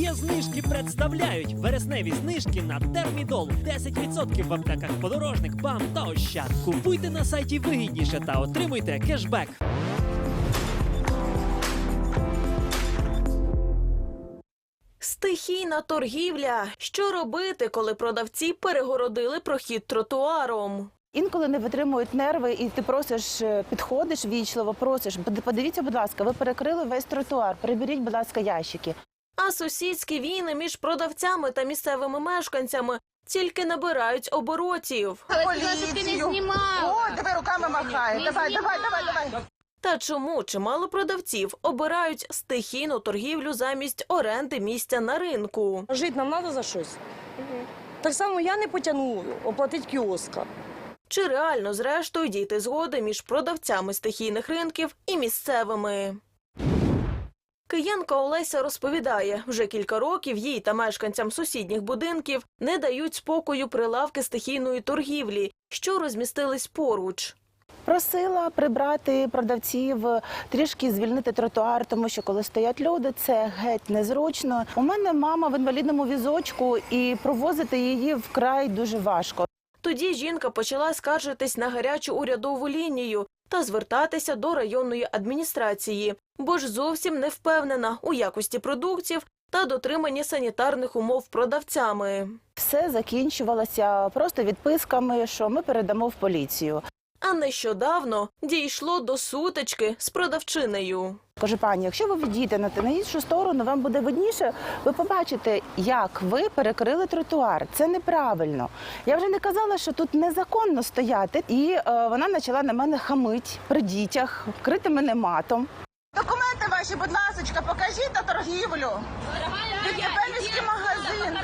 Є знижки представляють вересневі знижки на термідол. 10% в аптеках подорожник, бам та ощад. Купуйте на сайті вигідніше та отримуйте кешбек. Стихійна торгівля. Що робити, коли продавці перегородили прохід тротуаром? Інколи не витримують нерви, і ти просиш, е, підходиш вічливо, просиш. «Под- Подивіться, будь ласка, ви перекрили весь тротуар. Приберіть, будь ласка, ящики. А сусідські війни між продавцями та місцевими мешканцями тільки набирають оборотів. Поліцію. О, диви руками махає. Давай, давай, давай, давай. Та чому чимало продавців обирають стихійну торгівлю замість оренди місця на ринку? Жити нам треба за щось. Так само я не потягну оплатити кіоска. Чи реально зрештою дійти згоди між продавцями стихійних ринків і місцевими? Киянка Олеся розповідає, вже кілька років їй та мешканцям сусідніх будинків не дають спокою прилавки стихійної торгівлі, що розмістились поруч. Просила прибрати продавців, трішки звільнити тротуар, тому що коли стоять люди, це геть незручно. У мене мама в інвалідному візочку, і провозити її вкрай дуже важко. Тоді жінка почала скаржитись на гарячу урядову лінію та звертатися до районної адміністрації, бо ж зовсім не впевнена у якості продуктів та дотриманні санітарних умов продавцями. Все закінчувалося просто відписками, що ми передамо в поліцію. А нещодавно дійшло до сутички з продавчинею. Кажу, пані, якщо ви відійдете на, на іншу сторону, вам буде видніше, ви побачите, як ви перекрили тротуар. Це неправильно. Я вже не казала, що тут незаконно стояти. І е, вона почала на мене хамить при дітях, вкрити мене матом. Документи ваші, будь ласка, покажіть на торгівлю. Відкипелівський магазин.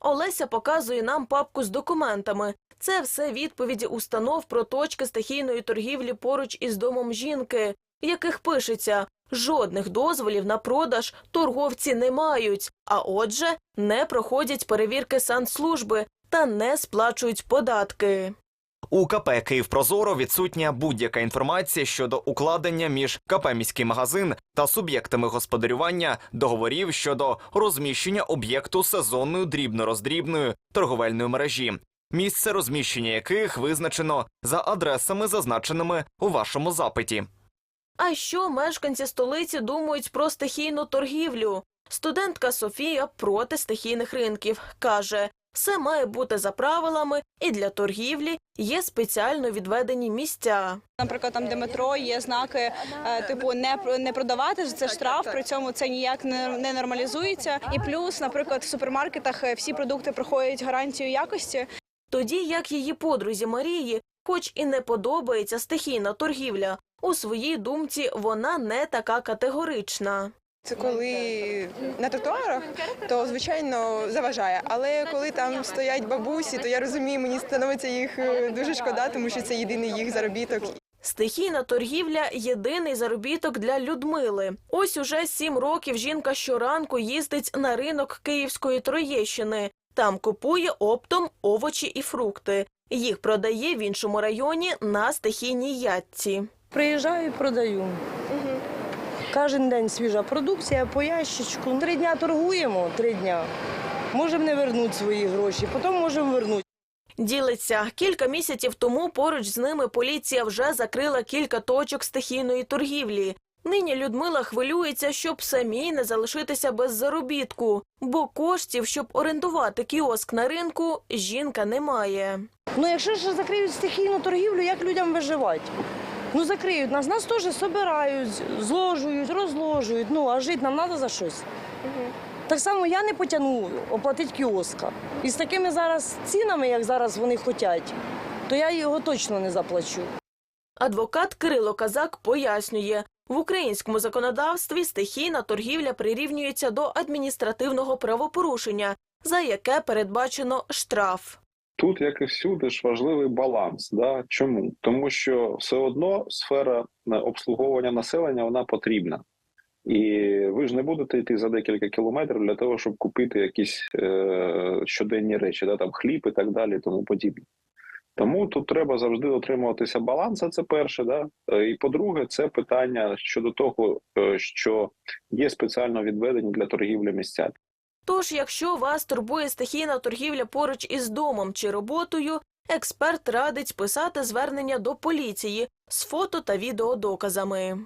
Олеся показує нам папку з документами. Це все відповіді установ про точки стихійної торгівлі поруч із домом жінки, яких пишеться жодних дозволів на продаж торговці не мають, а отже, не проходять перевірки санслужби та не сплачують податки. У КП «Київпрозоро» відсутня будь-яка інформація щодо укладення між КП «Міський магазин» та суб'єктами господарювання договорів щодо розміщення об'єкту сезонної дрібно-роздрібної торговельної мережі, місце розміщення яких визначено за адресами, зазначеними у вашому запиті. А що мешканці столиці думають про стихійну торгівлю? Студентка Софія проти стихійних ринків каже, все має бути за правилами, і для торгівлі є спеціально відведені місця. Наприклад, там, де метро є знаки, е, типу не про- не продавати це штраф. При цьому це ніяк не, не нормалізується. І плюс, наприклад, в супермаркетах е, всі продукти проходять гарантію якості. Тоді як її подрузі Марії, хоч і не подобається стихійна торгівля, у своїй думці вона не така категорична. Це коли на тротуарах, то звичайно заважає. Але коли там стоять бабусі, то я розумію, мені становиться їх е, дуже шкода, тому що це єдиний їх заробіток. Стихійна торгівля єдиний заробіток для Людмили. Ось уже сім років жінка щоранку їздить на ринок Київської Троєщини. Там купує оптом овочі і фрукти. Їх продає в іншому районі на стихійній ятці. Приїжджаю і продаю. Кожен день свіжа продукція по ящичку. Три дня торгуємо, три дня. Можемо не вернути свої гроші, потім можемо вернути. Ділиться кілька місяців тому поруч з ними поліція вже закрила кілька точок стихійної торгівлі. Нині Людмила хвилюється, щоб самій не залишитися без заробітку, бо коштів, щоб орендувати кіоск на ринку, жінка не має. Ну якщо ж закриють стихійну торгівлю, як людям виживати? Ну закриють нас, нас теж собирають, зложують, розложують. Ну а жити нам треба за щось. Так само я не потягну оплатити кіоска. І з такими зараз цінами, як зараз вони хочуть, то я його точно не заплачу. Адвокат Кирило Казак пояснює, в українському законодавстві стихійна торгівля прирівнюється до адміністративного правопорушення, за яке передбачено штраф. Тут, як і всюди, ж важливий баланс. Да? Чому? Тому що все одно сфера е, обслуговування населення вона потрібна. І ви ж не будете йти за декілька кілометрів для того, щоб купити якісь е, щоденні речі, да? там хліб і так далі, тому подібне. Тому тут треба завжди дотримуватися балансу. Це перше, да Е, і по-друге, це питання щодо того, е, що є спеціально відведені для торгівлі місця. Тож, якщо вас турбує стихійна торгівля поруч із домом чи роботою, експерт радить писати звернення до поліції з фото та відеодоказами.